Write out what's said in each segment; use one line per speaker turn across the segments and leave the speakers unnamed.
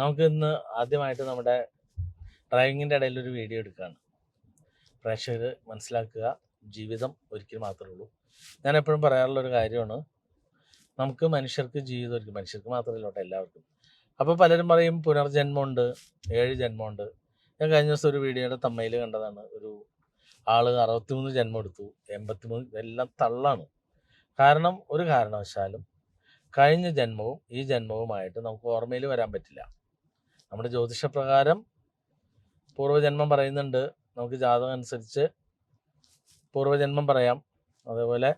നമുക്ക് ഇന്ന് ആദ്യമായിട്ട് നമ്മുടെ ഡ്രൈവിങ്ങിന്റെ ഇടയിൽ ഒരു വീഡിയോ എടുക്കുകയാണ് പ്രേക്ഷകർ മനസ്സിലാക്കുക ജീവിതം ഒരിക്കൽ മാത്രമേ ഉള്ളൂ. ഞാൻ എപ്പോഴും പറയാറുള്ള ഒരു കാര്യമാണ് നമുക്ക് മനുഷ്യർക്ക് ജീവിതം ഒരിക്കലും മനുഷ്യർക്ക് മാത്രമല്ല കേട്ടോ എല്ലാവർക്കും. അപ്പോൾ പലരും പറയും പുനർജന്മമുണ്ട് ഏഴ് ജന്മമുണ്ട്. ഞാൻ കഴിഞ്ഞ ദിവസം ഒരു വീഡിയോയുടെ തമ്മയിൽ കണ്ടതാണ്. ഒരു ആൾ അറുപത്തിമൂന്ന് ജന്മം എടുത്തു എൺപത്തിമൂന്ന് ഇതെല്ലാം തള്ളാണ്. കാരണം ഒരു കാരണവശാലും കഴിഞ്ഞ ജന്മവും ഈ ജന്മവുമായിട്ട് നമുക്ക് ഓർമ്മയിൽ വരാൻ പറ്റില്ല. നമ്മുടെ ജ്യോതിഷപ്രകാരം പൂർവജന്മം പറയുന്നുണ്ട്. നമുക്ക് ജാതകം അനുസരിച്ച് പൂർവജന്മം പറയാം. അതേപോലെ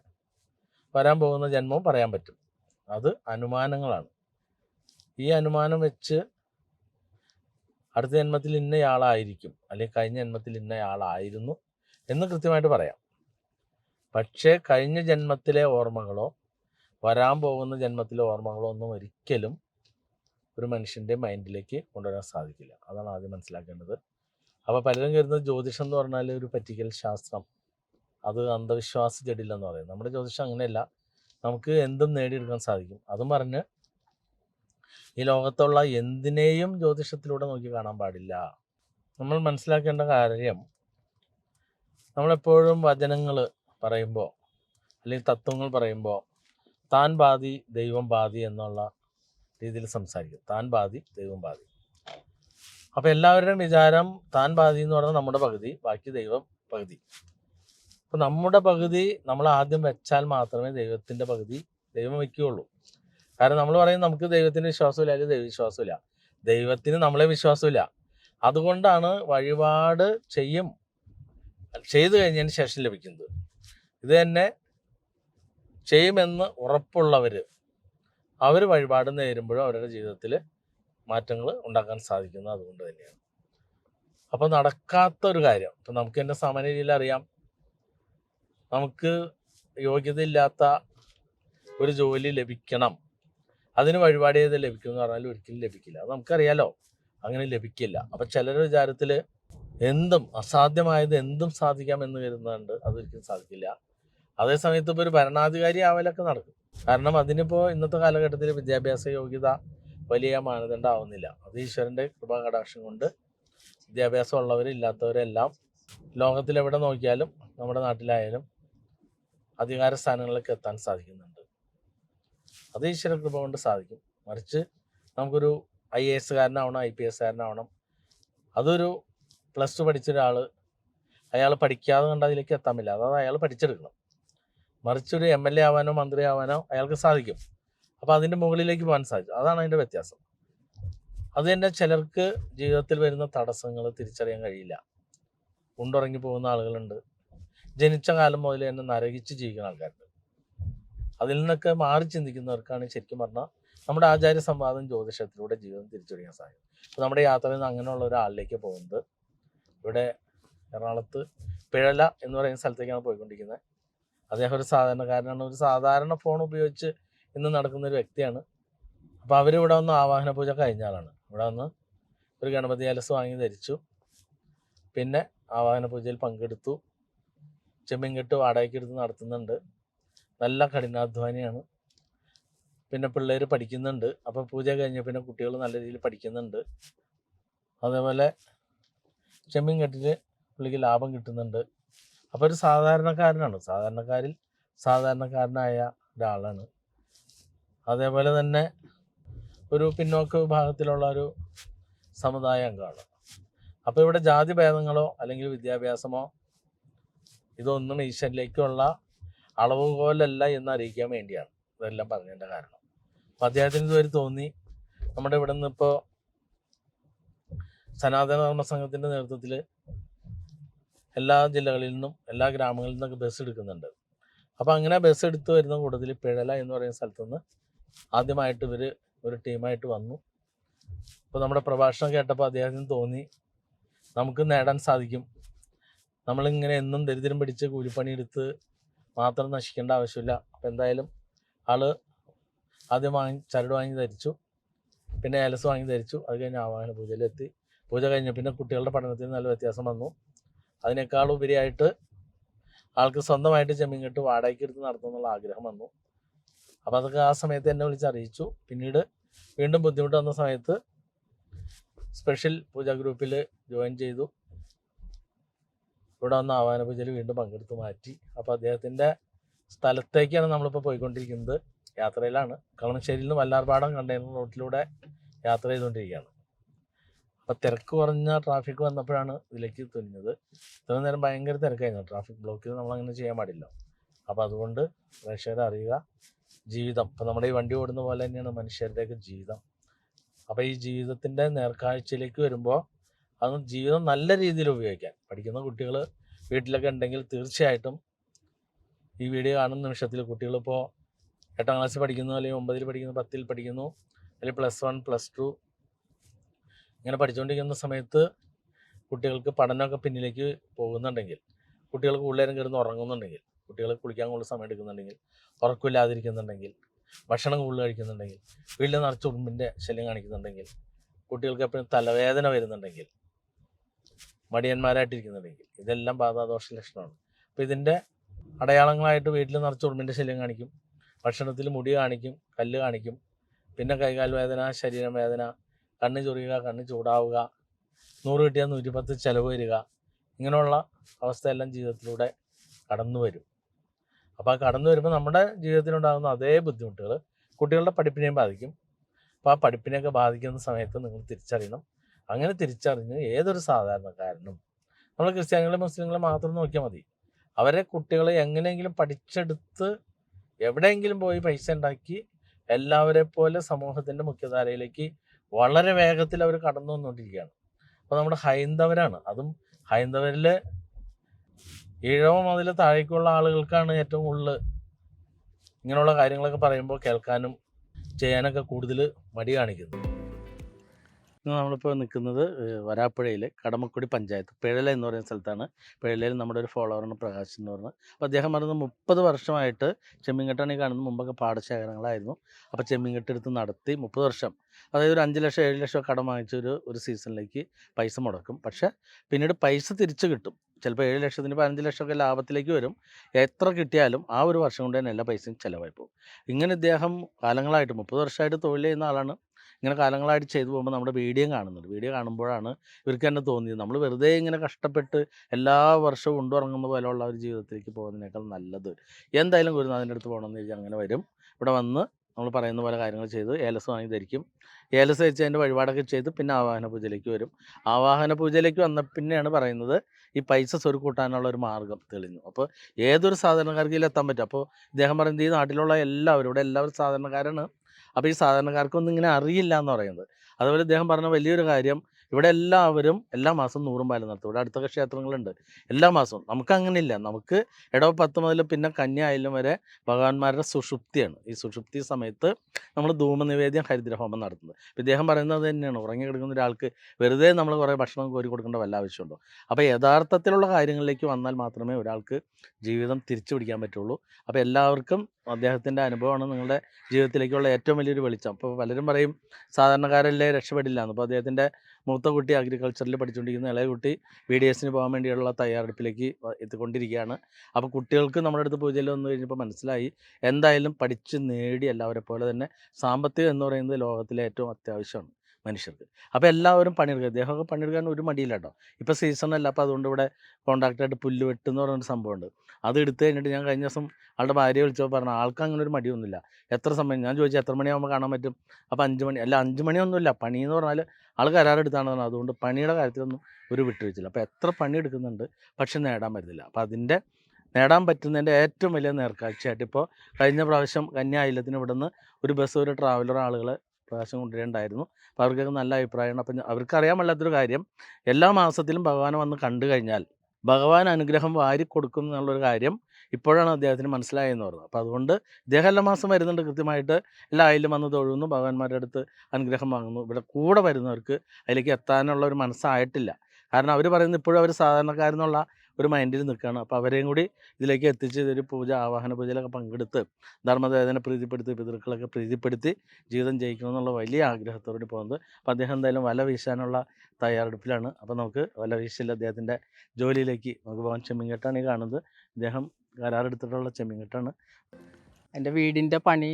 വരാൻ പോകുന്ന ജന്മവും പറയാൻ പറ്റും. അത് അനുമാനങ്ങളാണ്. ഈ അനുമാനം വെച്ച് അടുത്ത ജന്മത്തിൽ ഇന്നയാളായിരിക്കും. അല്ലെങ്കിൽ കഴിഞ്ഞ ജന്മത്തിൽ ഇന്നയാളായിരുന്നു എന്ന് കൃത്യമായിട്ട് പറയാം. പക്ഷേ കഴിഞ്ഞ ജന്മത്തിലെ ഓർമ്മകളോ വരാൻ പോകുന്ന ജന്മത്തിലെ ഓർമ്മകളോ ഒന്നും ഒരിക്കലും ഒരു മനുഷ്യന്റെ മൈൻഡിലേക്ക് കൊണ്ടുവരാൻ സാധിക്കില്ല. അതാണ് ആദ്യം മനസ്സിലാക്കേണ്ടത്. അപ്പോൾ പലരും കരുതുന്നത് ജ്യോതിഷം എന്ന് പറഞ്ഞാൽ ഒരു പറ്റിക്കൽ ശാസ്ത്രം. അത് അന്ധവിശ്വാസ ജഡില്ലെന്ന് പറയും. നമ്മുടെ ജ്യോതിഷം അങ്ങനെയല്ല. നമുക്ക് എന്തും നേടിയെടുക്കാൻ സാധിക്കും. അതും പറഞ്ഞ് ഈ ലോകത്തുള്ള എന്തിനേയും ജ്യോതിഷത്തിലൂടെ നോക്കി കാണാൻ പാടില്ല. നമ്മൾ മനസ്സിലാക്കേണ്ട കാര്യം നമ്മളെപ്പോഴും വചനങ്ങൾ പറയുമ്പോൾ അല്ലെങ്കിൽ തത്വങ്ങൾ പറയുമ്പോൾ താൻ ബാധി ദൈവം ബാധി എന്നുള്ള രീതിയിൽ സംസാരിക്കും. താൻ ബാധി ദൈവം ബാധി. അപ്പോൾ എല്ലാവരുടെയും വിചാരം താൻ ബാധി എന്ന് പറഞ്ഞാൽ നമ്മുടെ പകുതി ബാക്കി ദൈവം പകുതി. അപ്പോൾ നമ്മുടെ പകുതി നമ്മൾ ആദ്യം വെച്ചാൽ മാത്രമേ ദൈവത്തിന്റെ പകുതി ദൈവം വയ്ക്കുകയുള്ളൂ. കാരണം നമ്മൾ പറയും നമുക്ക് ദൈവത്തിന് വിശ്വാസമില്ല അല്ലെങ്കിൽ ദൈവവിശ്വാസമില്ല ദൈവത്തിന് നമ്മളെ വിശ്വാസമില്ല. അതുകൊണ്ടാണ് വഴിപാട് ചെയ്യും ചെയ്തു കഴിഞ്ഞതിന് ശേഷം ലഭിക്കുന്നത്. ഇത് തന്നെ ചെയ്യുമെന്ന് ഉറപ്പുള്ളവർ അവർ വഴിപാട് നേരുമ്പോഴും അവരുടെ ജീവിതത്തിൽ മാറ്റങ്ങൾ ഉണ്ടാക്കാൻ സാധിക്കുന്നത് അതുകൊണ്ട് തന്നെയാണ്. അപ്പോൾ നടക്കാത്ത ഒരു കാര്യം. ഇപ്പം നമുക്ക് എന്റെ സാമാന്യ രീതിയിൽ അറിയാം. നമുക്ക് യോഗ്യതയില്ലാത്ത ഒരു ജോലി ലഭിക്കണം. അതിന് വഴിപാട് ചെയ്ത് ലഭിക്കും എന്ന് പറഞ്ഞാൽ ഒരിക്കലും ലഭിക്കില്ല. അത് നമുക്കറിയാലോ. അങ്ങനെ ലഭിക്കില്ല. അപ്പം ചിലരുടെ വിചാരത്തിൽ എന്തും അസാധ്യമായത് എന്തും സാധിക്കാം എന്ന് കരുതുന്നുണ്ട് അതൊരിക്കലും സാധിക്കില്ല. അതേസമയത്ത് ഇപ്പോൾ ഒരു ഭരണാധികാരി ആവലൊക്കെ നടക്കും. കാരണം അതിനിപ്പോൾ ഇന്നത്തെ കാലഘട്ടത്തിൽ വിദ്യാഭ്യാസ യോഗ്യത വലിയ മാനദണ്ഡം ആവുന്നില്ല അത് ഈശ്വരന്റെ കൃപാകടാക്ഷം കൊണ്ട് വിദ്യാഭ്യാസം ഉള്ളവരും ഇല്ലാത്തവരെല്ലാം ലോകത്തിൽ എവിടെ നോക്കിയാലും നമ്മുടെ നാട്ടിലായാലും അധികാര സ്ഥാനങ്ങളിലേക്ക് എത്താൻ സാധിക്കുന്നുണ്ട്. അത് ഈശ്വര കൃപ കൊണ്ട് സാധിക്കും. മറിച്ച് നമുക്കൊരു ഐ എ എസ്സുകാരനാവണം ഐ പി എസ്സുകാരനാവണം. അതൊരു പ്ലസ് ടു പഠിച്ച ഒരാൾ അയാൾ പഠിക്കാതെ കണ്ട് അതിലേക്ക് എത്താൻ പറ്റില്ല. അതായത് അയാൾ പഠിച്ചെടുക്കണം. മറിച്ച് ഒരു എം എൽ എ ആവാനോ മന്ത്രി ആവാനോ അയാൾക്ക് സാധിക്കും. അപ്പോൾ അതിന്റെ മുകളിലേക്ക് പോകാൻ സാധിച്ചു. അതാണ് അതിന്റെ വ്യത്യാസം. അത് തന്നെ ചിലർക്ക് ജീവിതത്തിൽ വരുന്ന തടസ്സങ്ങൾ തിരിച്ചറിയാൻ കഴിയില്ല. ഉണ്ടുറങ്ങി പോകുന്ന ആളുകളുണ്ട്. ജനിച്ച കാലം മുതൽ തന്നെ നരകിച്ച് ജീവിക്കുന്ന ആൾക്കാരുണ്ട്. അതിൽ നിന്നൊക്കെ മാറി ചിന്തിക്കുന്നവർക്കാണ് ശരിക്കും പറഞ്ഞാൽ നമ്മുടെ ആചാര്യ സംവാദം ജ്യോതിഷത്തിലൂടെ ജീവിതം തിരിച്ചറിയാൻ സാധിക്കും. അപ്പോൾ നമ്മുടെ യാത്രയിൽ നിന്ന് അങ്ങനെയുള്ള ഒരാളിലേക്ക് പോകുന്നത് ഇവിടെ എറണാകുളത്ത് പിഴല എന്ന് പറയുന്ന സ്ഥലത്തേക്കാണ് പോയിക്കൊണ്ടിരിക്കുന്നത്. അദ്ദേഹം ഒരു സാധാരണക്കാരനാണ് ഒരു സാധാരണ ഫോൺ ഉപയോഗിച്ച് ഇന്ന് നടക്കുന്ന ഒരു വ്യക്തിയാണ്. അപ്പോൾ അവരിവിടെ വന്ന് ആവാഹന പൂജ കഴിഞ്ഞ ആളാണ്. ഇവിടെ വന്ന് ഒരു ഗണപതി അലസ് വാങ്ങി ധരിച്ചു. പിന്നെ ആവാഹന പൂജയിൽ പങ്കെടുത്തു. ചെമ്മിൻകെട്ട് വാടകയ്ക്ക് എടുത്ത് നടത്തുന്നുണ്ട്. നല്ല കഠിനാധ്വാനിയാണ്. പിന്നെ പിള്ളേർ പഠിക്കുന്നുണ്ട്. അപ്പോൾ പൂജ കഴിഞ്ഞ പിന്നെ കുട്ടികൾ നല്ല രീതിയിൽ പഠിക്കുന്നുണ്ട്. അതേപോലെ ചെമ്മിൻകെട്ടിൽ പുള്ളിക്ക് ലാഭം കിട്ടുന്നുണ്ട്. അപ്പോൾ ഒരു സാധാരണക്കാരനാണ്. സാധാരണക്കാരിൽ സാധാരണക്കാരനായ ഒരാളാണ്. അതേപോലെ തന്നെ ഒരു പിന്നോക്ക വിഭാഗത്തിലുള്ള ഒരു സമുദായ അംഗമാണ്. അപ്പോൾ ഇവിടെ ജാതി ഭേദങ്ങളോ അല്ലെങ്കിൽ വിദ്യാഭ്യാസമോ ഇതൊന്നും ഈശ്വരിലേക്കുള്ള അളവുകോലല്ല എന്ന് അറിയിക്കാൻ വേണ്ടിയാണ് ഇതെല്ലാം പറഞ്ഞതിന്റെ കാരണം. അപ്പം അദ്ദേഹത്തിന് ഇതുവരെ തോന്നി നമ്മുടെ ഇവിടെ നിന്ന് ഇപ്പോൾ സനാതന ധർമ്മ സംഘത്തിന്റെ നേതൃത്വത്തിൽ എല്ലാ ജില്ലകളിൽ നിന്നും എല്ലാ ഗ്രാമങ്ങളിൽ നിന്നൊക്കെ ബസ് എടുക്കുന്നുണ്ട്. അപ്പോൾ അങ്ങനെ ബസ് എടുത്ത് വരുന്ന കൂട്ടത്തിൽ പിഴല എന്ന് പറയുന്ന സ്ഥലത്ത് നിന്ന് ആദ്യമായിട്ട് ഇവർ ഒരു ടീമായിട്ട് വന്നു. അപ്പോൾ നമ്മുടെ പ്രഭാഷണം കേട്ടപ്പോൾ അദ്ദേഹത്തിന് തോന്നി നമുക്ക് നേടാൻ സാധിക്കും. നമ്മളിങ്ങനെ എന്നും ദരിദ്രം പിടിച്ച് കൂലിപ്പണി എടുത്ത് മാത്രം നശിക്കേണ്ട ആവശ്യമില്ല. അപ്പോൾ എന്തായാലും ആൾ ആദ്യം വാങ്ങി ചരട് വാങ്ങി ധരിച്ചു. പിന്നെ ഏലസ് വാങ്ങി ധരിച്ചു. അത് കഴിഞ്ഞ് ആവാഹന പൂജയിലെത്തി. പൂജ കഴിഞ്ഞ. പിന്നെ കുട്ടികളുടെ പഠനത്തിന് നല്ല വ്യത്യാസം വന്നു. അതിനേക്കാൾ ഉപരിയായിട്ട് ആൾക്ക് സ്വന്തമായിട്ട് ചെമ്മീൻകെട്ട് വാടകയ്ക്ക് എടുത്ത് നടത്തുന്നുള്ള ആഗ്രഹം വന്നു. അപ്പം അതൊക്കെ ആ സമയത്ത് എന്നെ വിളിച്ച് അറിയിച്ചു. പിന്നീട് വീണ്ടും ബുദ്ധിമുട്ട് വന്ന സമയത്ത് സ്പെഷ്യൽ പൂജാ ഗ്രൂപ്പിൽ ജോയിൻ ചെയ്തു. ഇവിടെ വന്ന് ആവാന പൂജയിൽ വീണ്ടും പങ്കെടുത്ത് മാറ്റി. അപ്പോൾ അദ്ദേഹത്തിന്റെ സ്ഥലത്തേക്കാണ് നമ്മളിപ്പോൾ പോയിക്കൊണ്ടിരിക്കുന്നത്. യാത്രയിലാണ്. കളമശ്ശേരിയിൽ നിന്ന് വല്ലാർപാടം കണ്ടെയ്നർ റോട്ടിലൂടെ യാത്ര ചെയ്തുകൊണ്ടിരിക്കുകയാണ്. അപ്പോൾ തിരക്ക് കുറഞ്ഞ ട്രാഫിക് വന്നപ്പോഴാണ് ഇതിലേക്ക് തുനിഞ്ഞത്. ഇത്ര നേരം ഭയങ്കര തിരക്കായിരുന്നു. ട്രാഫിക് ബ്ലോക്ക് ചെയ്ത് നമ്മളങ്ങനെ ചെയ്യാൻ പാടില്ല. അപ്പോൾ അതുകൊണ്ട് പ്രേക്ഷകരെ അറിയുക ജീവിതം. ഇപ്പോൾ നമ്മുടെ ഈ വണ്ടി ഓടുന്ന പോലെ തന്നെയാണ് മനുഷ്യരുടെയൊക്കെ ജീവിതം. അപ്പോൾ ഈ ജീവിതത്തിന്റെ നേർക്കാഴ്ചയിലേക്ക് വരുമ്പോൾ അത് ജീവിതം നല്ല രീതിയിൽ ഉപയോഗിക്കാൻ. പഠിക്കുന്ന കുട്ടികൾ വീട്ടിലൊക്കെ ഉണ്ടെങ്കിൽ തീർച്ചയായിട്ടും ഈ വീഡിയോ കാണുന്ന നിമിഷത്തിൽ കുട്ടികളിപ്പോൾ എട്ടാം ക്ലാസ്സിൽ പഠിക്കുന്നു അല്ലെങ്കിൽ ഒമ്പതിൽ പഠിക്കുന്നു പത്തിൽ പഠിക്കുന്നു അല്ലെങ്കിൽ പ്ലസ് വൺ പ്ലസ് ടു ഇങ്ങനെ പഠിച്ചുകൊണ്ടിരിക്കുന്ന സമയത്ത് കുട്ടികൾക്ക് പഠനമൊക്കെ പിന്നിലേക്ക് പോകുന്നുണ്ടെങ്കിൽ കുട്ടികൾക്ക് കൂടുതലേരം കിടന്ന് ഉറങ്ങുന്നുണ്ടെങ്കിൽ കുട്ടികൾ കുളിക്കാൻ കൂടുതൽ സമയം എടുക്കുന്നുണ്ടെങ്കിൽ ഉറക്കമില്ലാതിരിക്കുന്നുണ്ടെങ്കിൽ ഭക്ഷണം കൂടുതൽ കഴിക്കുന്നുണ്ടെങ്കിൽ വീട്ടിൽ നിറച്ച് ഉറുമ്പിന്റെ ശല്യം കാണിക്കുന്നുണ്ടെങ്കിൽ കുട്ടികൾക്ക് എപ്പോഴും തലവേദന വരുന്നുണ്ടെങ്കിൽ മടിയന്മാരായിട്ടിരിക്കുന്നുണ്ടെങ്കിൽ ഇതെല്ലാം ബാധാദോഷ ലക്ഷണമാണ്. അപ്പോൾ ഇതിന്റെ അടയാളങ്ങളായിട്ട് വീട്ടിൽ നിറച്ച് ഉറുമ്പിന്റെ ശല്യം കാണിക്കും ഭക്ഷണത്തിൽ മുടി കാണിക്കും കല്ല് കാണിക്കും പിന്നെ കൈകാൽ വേദന ശരീരം വേദന കണ്ണ് ചൊറിയുക കണ്ണ് ചൂടാവുക നൂറ് കിട്ടിയാൽ നൂറ്റിപ്പത്ത് ചിലവ് വരിക. ഇങ്ങനെയുള്ള അവസ്ഥയെല്ലാം ജീവിതത്തിലൂടെ കടന്നു വരും. അപ്പോൾ ആ കടന്നു വരുമ്പോൾ നമ്മുടെ ജീവിതത്തിലുണ്ടാകുന്ന അതേ ബുദ്ധിമുട്ടുകൾ കുട്ടികളുടെ പഠിപ്പിനെയും ബാധിക്കും. അപ്പോൾ ആ പഠിപ്പിനെയൊക്കെ ബാധിക്കുന്ന സമയത്ത് നിങ്ങൾ തിരിച്ചറിയണം. അങ്ങനെ തിരിച്ചറിഞ്ഞ് ഏതൊരു സാധാരണക്കാരനും നമ്മൾ ക്രിസ്ത്യാനികളെ മുസ്ലിങ്ങളെ മാത്രം നോക്കിയാൽ മതി. അവരെ കുട്ടികളെ എങ്ങനെയെങ്കിലും പഠിച്ചെടുത്ത് എവിടെയെങ്കിലും പോയി പൈസ ഉണ്ടാക്കി എല്ലാവരെ പോലെ സമൂഹത്തിന്റെ മുഖ്യധാരയിലേക്ക് വളരെ വേഗത്തിൽ അവർ കടന്നു വന്നുകൊണ്ടിരിക്കുകയാണ്. അപ്പോൾ നമ്മുടെ ഹൈന്ദവരാണ്. അതും ഹൈന്ദവരിൽ ഈഴവ മുതൽ താഴേക്കുള്ള ആളുകൾക്കാണ് ഏറ്റവും കൂടുതൽ ഇങ്ങനെയുള്ള കാര്യങ്ങളൊക്കെ പറയുമ്പോൾ കേൾക്കാനും ചെയ്യാനൊക്കെ കൂടുതൽ മടി കാണിക്കുന്നത്. ഇന്ന് നമ്മളിപ്പോൾ നിൽക്കുന്നത് വരാപ്പുഴയിലെ കടമക്കുടി പഞ്ചായത്ത് പിഴല എന്ന് പറയുന്ന സ്ഥലത്താണ്. പിഴലയിൽ നമ്മുടെ ഒരു ഫോളോവറാണ് പ്രകാശ് എന്ന് പറയുന്നത്. അപ്പോൾ അദ്ദേഹം പറയുന്നത് മുപ്പത് വർഷമായിട്ട് ചെമ്മീൻകെട്ടാണ് ഈ കാണുന്നത്. മുമ്പൊക്കെ പാടശേഖരങ്ങളായിരുന്നു. അപ്പോൾ ചെമ്മീൻകെട്ട് എടുത്ത് നടത്തി മുപ്പത് വർഷം അതായത് ഒരു അഞ്ച് ലക്ഷം ഏഴ് ലക്ഷം കടം വാങ്ങിച്ച ഒരു ഒരു സീസണിലേക്ക് പൈസ മുടക്കും. പക്ഷേ പിന്നീട് പൈസ തിരിച്ചു കിട്ടും. ചിലപ്പോൾ ഏഴ് ലക്ഷത്തിന് പതിനഞ്ച് ലക്ഷമൊക്കെ ലാഭത്തിലേക്ക് വരും. എത്ര കിട്ടിയാലും ആ ഒരു വർഷം കൊണ്ട് തന്നെ എല്ലാ പൈസയും ചിലവായി പോകും. ഇങ്ങനെ ഇദ്ദേഹം കാലങ്ങളായിട്ട് മുപ്പത് വർഷമായിട്ട് തൊഴിൽ ചെയ്യുന്ന ആളാണ്. ഇങ്ങനെ കാലങ്ങളായിട്ട് ചെയ്തു പോകുമ്പോൾ നമ്മുടെ വീഡിയോ കാണുന്നുണ്ട്. വീഡിയോ കാണുമ്പോഴാണ് ഇവർക്ക് തന്നെ തോന്നിയത്. നമ്മൾ വെറുതെ ഇങ്ങനെ കഷ്ടപ്പെട്ട് എല്ലാ വർഷവും ഉണ്ടുറങ്ങുന്ന പോലെയുള്ള ഒരു ജീവിതത്തിലേക്ക് പോകുന്നതിനേക്കാൾ നല്ലത്. എന്തായാലും ഗുരുനാഥന്റെ അടുത്ത് പോകണമെന്ന് ചോദിച്ചാൽ അങ്ങനെ വരും. ഇവിടെ വന്ന് നമ്മൾ പറയുന്ന പോലെ കാര്യങ്ങൾ ചെയ്ത് ഏലസ് വാങ്ങി ധരിക്കും. ഏലസ് വെച്ച് അതിന്റെ വഴിപാടൊക്കെ ചെയ്ത് പിന്നെ ആവാഹന പൂജയിലേക്ക് വരും. ആവാഹന പൂജയിലേക്ക് വന്ന പിന്നെയാണ് പറയുന്നത് ഈ പൈസ സ്വരുക്കൂട്ടാനുള്ള ഒരു മാർഗം തെളിഞ്ഞു. അപ്പോൾ ഏതൊരു സാധാരണക്കാർക്ക് ഇതിലെത്താൻ പറ്റും. അപ്പോൾ ഇദ്ദേഹം പറയുന്നത് ഈ നാട്ടിലുള്ള എല്ലാവരും ഇവിടെ എല്ലാവരും സാധാരണക്കാരാണ്. അപ്പോൾ ഈ സാധാരണക്കാർക്കൊന്നും ഇങ്ങനെ അറിയില്ല എന്ന് പറയുന്നത്. അതുപോലെ ഇദ്ദേഹം പറഞ്ഞ വലിയൊരു കാര്യം ഇവിടെ എല്ലാവരും എല്ലാ മാസവും നൂറും പാലം നടത്തും. ഇവിടെ അടുത്തൊക്കെ ക്ഷേത്രങ്ങളുണ്ട് എല്ലാ മാസവും. നമുക്ക് അങ്ങനെയില്ല. നമുക്ക് ഇടവ പത്ത് മുതൽ പിന്നെ കന്യായാലും വരെ ഭഗവാന്മാരുടെ സുഷുപ്തിയാണ്. ഈ സുഷുപ്തി സമയത്ത് നമ്മൾ ധൂമനിവേദ്യം ഹരിദ്രഹോമം നടത്തുന്നത്. അപ്പം ഇദ്ദേഹം പറയുന്നത് തന്നെയാണ്. ഉറങ്ങി കിടക്കുന്ന ഒരാൾക്ക് വെറുതെ നമ്മൾ കുറേ ഭക്ഷണം കോരി കൊടുക്കേണ്ട വല്ല ആവശ്യമുണ്ടോ? അപ്പോൾ യഥാർത്ഥത്തിലുള്ള കാര്യങ്ങളിലേക്ക് വന്നാൽ മാത്രമേ ഒരാൾക്ക് ജീവിതം തിരിച്ചു പിടിക്കാൻ പറ്റുള്ളൂ. അപ്പോൾ എല്ലാവർക്കും അദ്ദേഹത്തിന്റെ അനുഭവമാണ് നിങ്ങളുടെ ജീവിതത്തിലേക്കുള്ള ഏറ്റവും വലിയൊരു വെളിച്ചം. അപ്പോൾ പലരും പറയും സാധാരണക്കാരല്ലേ രക്ഷപ്പെടില്ല. എന്ന് അപ്പോൾ അദ്ദേഹത്തിന്റെ മൂത്ത കുട്ടി അഗ്രികൾച്ചറിൽ പഠിച്ചുകൊണ്ടിരിക്കുന്ന ഇളയ കുട്ടി ബി ഡി എസിന് പോകാൻ വേണ്ടിയുള്ള തയ്യാറെടുപ്പിലേക്ക് എത്തിക്കൊണ്ടിരിക്കുകയാണ്. അപ്പോൾ കുട്ടികൾക്ക് നമ്മുടെ അടുത്ത് പൂജയിൽ വന്നു കഴിഞ്ഞപ്പോൾ മനസ്സിലായി. എന്തായാലും പഠിച്ച് നേടി എല്ലാവരെ പോലെ തന്നെ സാമ്പത്തികം എന്ന് പറയുന്നത് ലോകത്തിലെ ഏറ്റവും അത്യാവശ്യമാണ്. മനുഷ്യർക്ക്. അപ്പോൾ എല്ലാവരും പണിയെടുക്കുക. ദേഹമൊക്കെ പണിയെടുക്കാൻ ഒരു മടിയില്ല കേട്ടോ. ഇപ്പോൾ സീസണല്ല അപ്പോൾ അതുകൊണ്ട് ഇവിടെ കോൺട്രാക്റ്റായിട്ട് പുല്ല് വെട്ടുന്ന പറഞ്ഞൊരു സംഭവമുണ്ട്. അത് എടുത്തു കഴിഞ്ഞിട്ട് ഞാൻ കഴിഞ്ഞ ദിവസം ആളുടെ ഭാര്യ വിളിച്ചപ്പോൾ പറഞ്ഞു ആൾക്ക് അങ്ങനെ ഒരു മടിയൊന്നുമില്ല. എത്ര സമയം? ഞാൻ ചോദിച്ചു എത്ര മണിയാകുമ്പോൾ കാണാൻ പറ്റും? അപ്പോൾ അഞ്ച് മണി അല്ല അഞ്ച് മണിയൊന്നുമില്ല. പണി എന്ന് പറഞ്ഞാൽ ആൾ കരാറെടുത്താണ് പറഞ്ഞത്. അതുകൊണ്ട് പണിയുടെ കാര്യത്തിലൊന്നും ഒരു വിട്ടുവീഴ്ചയില്ല. അപ്പോൾ എത്ര പണി എടുക്കുന്നുണ്ട് പക്ഷെ നേടാൻ പറ്റുന്നില്ല അപ്പോൾ അതിന്റെ നേടാൻ പറ്റുന്നതിന്റെ ഏറ്റവും വലിയ നേർക്കാഴ്ചയായിട്ട് ഇപ്പോൾ കഴിഞ്ഞ പ്രാവശ്യം കന്യായില്ലത്തിന് ഇവിടെ ഇവിടുന്ന് ഒരു ബസ് ഒരു ട്രാവലർ ആളുകൾ പ്രാവശ്യം കൊണ്ടുവരേണ്ടായിരുന്നു. അപ്പോൾ അവർക്കൊക്കെ നല്ല അഭിപ്രായമാണ്. അപ്പം അവർക്കറിയാൻ പാടില്ലാത്തൊരു കാര്യം എല്ലാ മാസത്തിലും ഭഗവാനെ വന്ന് കണ്ടു കഴിഞ്ഞാൽ ഭഗവാൻ അനുഗ്രഹം വാരി കൊടുക്കും എന്നുള്ളൊരു കാര്യം ഇപ്പോഴാണ് അദ്ദേഹത്തിന് മനസ്സിലായെന്ന് പറഞ്ഞത് അപ്പോൾ അതുകൊണ്ട് ഇദ്ദേഹം എല്ലാ മാസം വരുന്നുണ്ട് കൃത്യമായിട്ട്. എല്ലാ ആയിലും വന്ന് തൊഴുന്നു ഭഗവാന്മാരുടെ അടുത്ത് അനുഗ്രഹം വാങ്ങുന്നു. ഇവിടെ കൂടെ വരുന്നവർക്ക് അതിലേക്ക് എത്താനുള്ള ഒരു മനസ്സായിട്ടില്ല. കാരണം അവർ പറയുന്നത് ഇപ്പോഴും അവർ സാധാരണക്കാരെന്നുള്ള ഒരു മൈൻഡിൽ നിൽക്കുകയാണ് അപ്പോൾ അവരെയും കൂടി ഇതിലേക്ക് എത്തിച്ച് ഇതൊരു പൂജ ആവാഹന പൂജയിലൊക്കെ പങ്കെടുത്ത് ധർമ്മദേവനെ പ്രീതിപ്പെടുത്തി പിതൃക്കളൊക്കെ പ്രീതിപ്പെടുത്തി ജീവിതം ജയിക്കണം എന്നുള്ള വലിയ ആഗ്രഹത്തോടെ പോകുന്നത്. അപ്പോൾ അദ്ദേഹം എന്തായാലും വല വീശാനുള്ള തയ്യാറെടുപ്പിലാണ്. അപ്പോൾ നമുക്ക് വല വീശിൽ അദ്ദേഹത്തിന്റെ ജോലിയിലേക്ക് നമുക്ക് പോകാൻ ചെമ്മിങ്കെട്ടാണ് ഈ കാണുന്നത്. അദ്ദേഹം കരാറെടുത്തിട്ടുള്ള ചെമ്മിങ്കെട്ടാണ്
എന്റെ വീടിന്റെ പണി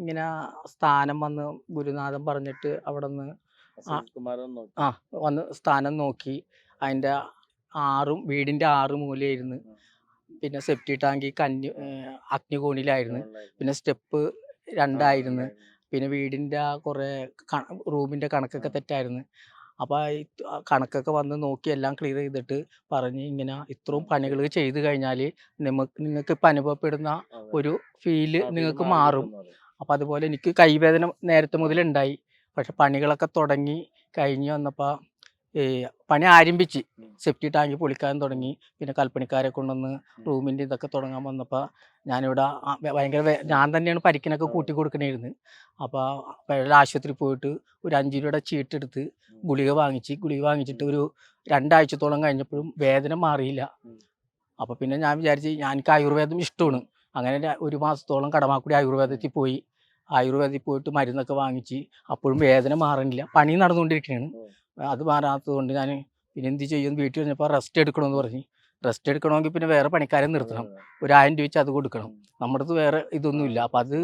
ഇങ്ങനെ സ്ഥാനം വന്ന് ഗുരുനാഥൻ പറഞ്ഞിട്ട് അവിടെ നിന്ന് ആ വന്ന് സ്ഥാനം നോക്കി. അതിന്റെ ആറും വീടിന്റെ ആറ് മൂലയായിരുന്നു. പിന്നെ സെപ്റ്റി ടാങ്കി കന്നി അഗ്നികോണിലായിരുന്നു. പിന്നെ സ്റ്റെപ്പ് രണ്ടായിരുന്നു. പിന്നെ വീടിന്റെ ആ കുറേ റൂമിന്റെ കണക്കൊക്കെ തെറ്റായിരുന്നു. അപ്പോൾ കണക്കൊക്കെ വന്ന് നോക്കി എല്ലാം ക്ലിയർ ചെയ്തിട്ട് പറഞ്ഞ് ഇങ്ങനെ ഇത്രയും പണികൾ ചെയ്ത് കഴിഞ്ഞാൽ നമുക്ക് നിങ്ങൾക്ക് ഇപ്പം അനുഭവപ്പെടുന്ന ഒരു ഫീൽ നിങ്ങൾക്ക് മാറും അപ്പോൾ അതുപോലെ എനിക്ക് കൈവേദന നേരത്തെ മുതലുണ്ടായി പക്ഷെ പണികളൊക്കെ തുടങ്ങി കഴിഞ്ഞ് വന്നപ്പോൾ ഈ പണി ആരംഭിച്ച് സെഫ്റ്റി ടാങ്ക് പൊളിക്കാൻ തുടങ്ങി. പിന്നെ കൽപ്പണിക്കാരെ കൊണ്ടുവന്ന് റൂമിന്റെ ഇതൊക്കെ തുടങ്ങാൻ വന്നപ്പോൾ ഞാനിവിടെ ഭയങ്കര ഞാൻ തന്നെയാണ് പരിക്കിനൊക്കെ. കൂട്ടി കൊടുക്കണായിരുന്നു. അപ്പോൾ പഴയ ആശുപത്രി പോയിട്ട് ഒരു അഞ്ച് രൂപയുടെ ചീട്ടെടുത്ത്. ഗുളിക വാങ്ങിച്ച് ഗുളിക വാങ്ങിച്ചിട്ട് ഒരു രണ്ടാഴ്ചത്തോളം കഴിഞ്ഞപ്പോഴും വേദന മാറിയില്ല. അപ്പോൾ പിന്നെ ഞാൻ വിചാരിച്ച് എനിക്ക് ആയുർവേദം ഇഷ്ടമാണ്. അങ്ങനെ ഒരു മാസത്തോളം കടമാക്കുടി ആയുർവേദത്തിൽ പോയി. ആയുർവേദത്തിൽ പോയിട്ട് മരുന്നൊക്കെ വാങ്ങിച്ച് അപ്പോഴും വേദന മാറണില്ല. പണി നടന്നുകൊണ്ടിരിക്കുകയാണ് അത് മാറാത്തത് കൊണ്ട് ഞാൻ പിന്നെ എന്ത് ചെയ്യും? വീട്ടിൽ കഴിഞ്ഞപ്പോൾ റെസ്റ്റ് എടുക്കണമെന്ന് പറഞ്ഞു. റെസ്റ്റ് എടുക്കണമെങ്കിൽ പിന്നെ വേറെ പണിക്കാരെ നിർത്തണം. ഒരു ആയിരം രൂപ വെച്ച് അത് കൊടുക്കണം. നമ്മുടെ അടുത്ത് വേറെ ഇതൊന്നുമില്ല. അപ്പം അത്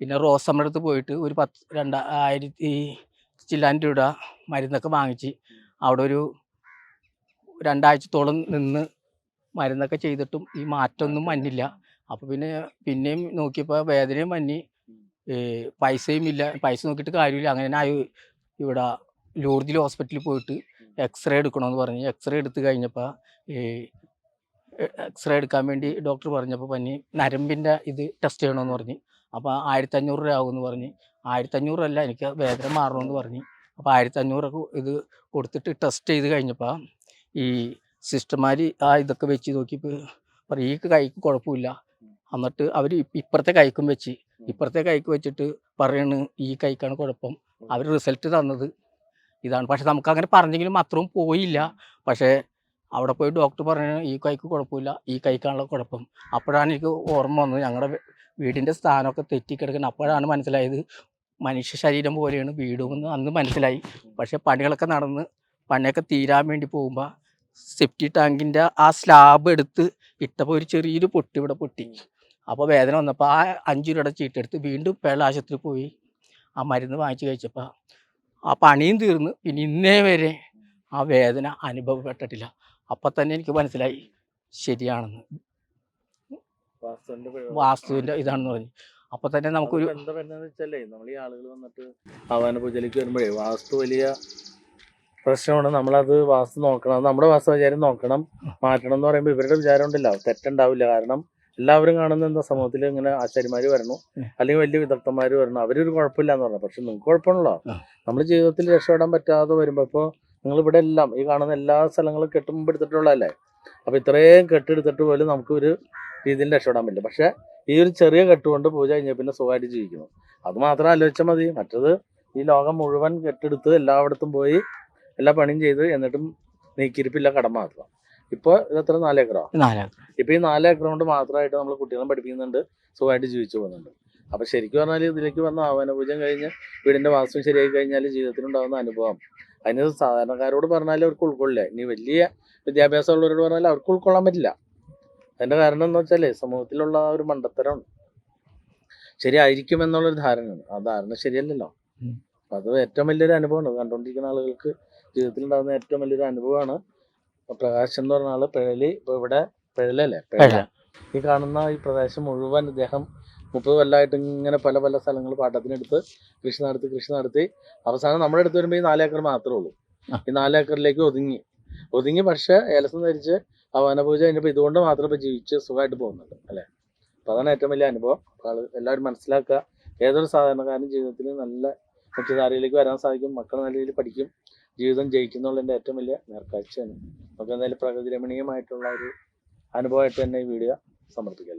പിന്നെ റോസമ്മയുടെ അടുത്ത് പോയിട്ട് ഒരു പത്ത് രണ്ടാ ആയിരത്തി ചില്ലാൻ രൂപ മരുന്നൊക്കെ വാങ്ങിച്ച് അവിടെ ഒരു രണ്ടാഴ്ചത്തോളം നിന്ന് മരുന്നൊക്കെ ചെയ്തിട്ടും ഈ മാറ്റമൊന്നും മഞ്ഞില്ല അപ്പോൾ പിന്നെ പിന്നെയും നോക്കിയപ്പോൾ വേദനയും മഞ്ഞി പൈസയും ഇല്ല. പൈസ നോക്കിയിട്ട് കാര്യമില്ല. അങ്ങനെ ആയി. ഇവിടെ ലൂർജിൽ ഹോസ്പിറ്റലിൽ പോയിട്ട് എക്സ്റേ എടുക്കണമെന്ന് പറഞ്ഞ്. എക്സ്റേ എടുത്ത് കഴിഞ്ഞപ്പോൾ ഈ എക്സ്റേ എടുക്കാൻ വേണ്ടി ഡോക്ടർ പറഞ്ഞപ്പോൾ പനി നരമ്പിന്റെ ഇത് ടെസ്റ്റ് ചെയ്യണമെന്ന് പറഞ്ഞ്. അപ്പോൾ ആയിരത്തഞ്ഞൂറ് രൂപ ആകുമെന്ന് പറഞ്ഞ്. ആയിരത്തഞ്ഞൂറല്ല എനിക്ക് വേദന മാറണമെന്ന് പറഞ്ഞ്. അപ്പോൾ ആയിരത്തഞ്ഞൂറൊക്കെ ഇത് കൊടുത്തിട്ട് ടെസ്റ്റ് ചെയ്ത് കഴിഞ്ഞപ്പോൾ ഈ സിസ്റ്റർമാർ ആ ഇതൊക്കെ വെച്ച് നോക്കിയപ്പോൾ പറയും ഈ കൈക്ക് കുഴപ്പമില്ല എന്നിട്ട് അവർ ഇപ്പുറത്തെ കൈക്കും വെച്ച്. ഇപ്പുറത്തെ കൈക്ക് വെച്ചിട്ട് പറയണ് ഈ കൈക്കാണ് കുഴപ്പം. അവർ റിസൾട്ട് തന്നത് ഇതാണ്. പക്ഷെ നമുക്ക് അങ്ങനെ പറഞ്ഞെങ്കിലും അത്രയും പോയില്ല. പക്ഷേ അവിടെ പോയി ഡോക്ടർ പറഞ്ഞു ഈ കൈക്ക് കുഴപ്പമില്ല. ഈ കൈക്കാണുള്ള കുഴപ്പം. അപ്പോഴാണ് എനിക്ക് ഓർമ്മ വന്നത്. ഞങ്ങളുടെ വീടിന്റെ സ്ഥാനമൊക്കെ തെറ്റിക്കിടക്കുന്നത് അപ്പോഴാണ് മനസ്സിലായത് മനുഷ്യ ശരീരം പോലെയാണ് വീടുമെന്ന് അന്ന് മനസ്സിലായി. പക്ഷേ പണികളൊക്കെ നടന്ന് പണിയൊക്കെ തീരാൻ വേണ്ടി പോകുമ്പോൾ സെപ്റ്റി ടാങ്കിന്റെ ആ സ്ലാബ് എടുത്ത് ഇട്ടപ്പോൾ ഒരു ചെറിയൊരു പൊട്ടി ഇവിടെ പൊട്ടി. അപ്പോൾ വേദന വന്നപ്പോൾ ആ അഞ്ച് രൂപയുടെ ചീട്ടെടുത്ത് വീണ്ടും പേള ആശുപത്രി പോയി ആ മരുന്ന് വാങ്ങിച്ച് കഴിച്ചപ്പോൾ ആ പണിയും തീർന്ന് പിന്നെ ഇന്നേ വരെ ആ വേദന അനുഭവപ്പെട്ടിട്ടില്ല. അപ്പം തന്നെ എനിക്ക് മനസ്സിലായി ശരിയാണെന്ന്.
വാസ്തുവിന്റെ
ഇതാണെന്ന് പറഞ്ഞു. അപ്പൊ തന്നെ നമുക്കൊരു
അതിപ്പോ എന്താ പറയുന്നത് വെച്ചാലേ നമ്മൾ ഈ ആളുകൾ വന്നിട്ട് ആവാന പൂജയിലേക്ക് വരുമ്പോഴേ വാസ്തു വലിയ പ്രശ്നമാണ്. നമ്മളത് വാസ്തു നോക്കണം. നമ്മുടെ വാസ്തു വിചാരം നോക്കണം. മാറ്റണം എന്ന് പറയുമ്പോൾ ഇവരുടെ വിചാരം ഉണ്ടല്ലോ. തെറ്റുണ്ടാവില്ല. കാരണം എല്ലാവരും കാണുന്ന എന്താ സമൂഹത്തിൽ ഇങ്ങനെ ആചാര്യമാര് വരണു അല്ലെങ്കിൽ വലിയ വിദഗ്ധന്മാര് വരണം. അവരൊരു കുഴപ്പമില്ല എന്ന് പറഞ്ഞു. പക്ഷെ നിങ്ങൾക്ക് കുഴപ്പമാണല്ലോ
നമ്മൾ
നമ്മുടെ ജീവിതത്തിൽ രക്ഷപ്പെടാൻ പറ്റാതെ വരുമ്പോ ഇപ്പോൾ നിങ്ങൾ ഇവിടെ എല്ലാം ഈ കാണുന്ന എല്ലാ സ്ഥലങ്ങളും കെട്ടുമ്പോൾ എടുത്തിട്ടുള്ളതല്ലേ? അപ്പൊ ഇത്രയും കെട്ടെടുത്തിട്ട് പോലും നമുക്ക് ഒരു രീതിയിൽ രക്ഷപ്പെടാൻ പറ്റില്ല. പക്ഷെ ഈ ഒരു ചെറിയ കെട്ടുകൊണ്ട് പൂജ കഴിഞ്ഞാൽ പിന്നെ സുഖമായിട്ട് ജീവിക്കുന്നു. അത് മാത്രം ആലോചിച്ചാൽ മതി. മറ്റത് ഈ ലോകം മുഴുവൻ കെട്ടെടുത്ത് എല്ലായിടത്തും പോയി എല്ലാ പണിയും ചെയ്ത് എന്നിട്ടും നീക്കിയിരിപ്പില്ല കടം ഇപ്പോൾ ഇതെത്ര? നാലേക്കറോ
നാലാം
ഇപ്പൊ ഈ നാലേക്കർ കൊണ്ട് മാത്രമായിട്ട് നമ്മൾ കുട്ടികളെ പഠിപ്പിക്കുന്നുണ്ട് സുഖമായിട്ട് ജീവിച്ചു പോകുന്നുണ്ട്. അപ്പൊ ശരിക്കും പറഞ്ഞാൽ ഇതിലേക്ക് വന്ന ആഹ്വാന പൂജം കഴിഞ്ഞ് വീടിന്റെ വാസ്തു ശരിയായി കഴിഞ്ഞാൽ ജീവിതത്തിലുണ്ടാകുന്ന അനുഭവം. അതിന് സാധാരണക്കാരോട് പറഞ്ഞാൽ അവർക്ക് ഉൾക്കൊള്ളില്ല. ഇനി വലിയ വിദ്യാഭ്യാസം വിദ്യാഭ്യാസമുള്ളവരോട് പറഞ്ഞാൽ അവർക്ക് ഉൾക്കൊള്ളാൻ പറ്റില്ല. അതിന്റെ കാരണം എന്ന് വെച്ചാൽ സമൂഹത്തിലുള്ള ആ ഒരു മണ്ടത്തരം ശരിയായിരിക്കും എന്നുള്ളൊരു ധാരണയാണ്. ആ ധാരണ ശരിയല്ലല്ലോ. അത് ഏറ്റവും വലിയൊരു അനുഭവമാണ്. കണ്ടുകൊണ്ടിരിക്കുന്ന ആളുകൾക്ക് ജീവിതത്തിൽ ഉണ്ടാകുന്ന ഏറ്റവും വലിയൊരു അനുഭവമാണ് ഇപ്പൊ പ്രകാശ് എന്ന് പറഞ്ഞ ആൾ പിഴലി ഇപ്പൊ ഇവിടെ പിഴലല്ലേ പിഴല
പിഴല.
ഈ കാണുന്ന ഈ പ്രദേശം മുഴുവൻ ഇദ്ദേഹം മുപ്പത് കൊല്ലമായിട്ട് ഇങ്ങനെ പല പല സ്ഥലങ്ങൾ പാട്ടത്തിനെടുത്ത് കൃഷി നടത്തി കൃഷി നടത്തി. അവസാനം നമ്മുടെ അടുത്ത് വരുമ്പോൾ ഈ നാലേക്കർ മാത്രമേ ഉള്ളൂ. ഈ നാലേക്കറിലേക്ക് ഒതുങ്ങി. ഒതുങ്ങി പക്ഷെ ഏലസം ധരിച്ച് ആ വനപൂജ കഴിഞ്ഞപ്പോൾ ഇതുകൊണ്ട് മാത്രം ഇപ്പൊ ജീവിച്ച് സുഖമായിട്ട് പോകുന്നുണ്ട് അല്ലെ? അപ്പൊ അതാണ് ഏറ്റവും വലിയ അനുഭവം. അപ്പൊ എല്ലാവരും മനസ്സിലാക്കുക. ഏതൊരു സാധാരണക്കാരൻ ജീവിതത്തിൽ നല്ല മുഖ്യധാരയിലേക്ക് വരാൻ സാധിക്കും. മക്കൾ നല്ല രീതിയിൽ പഠിക്കും. ജീവിതം ജയിക്കുന്നുള്ളതിന്റെ ഏറ്റവും വലിയ നേർക്കാഴ്ചയാണ് നമുക്ക് എന്തായാലും പ്രകൃതി രമണീയമായിട്ടുള്ള ഒരു അനുഭവമായിട്ട് തന്നെ ഈ വീഡിയോ സമർപ്പിക്കാം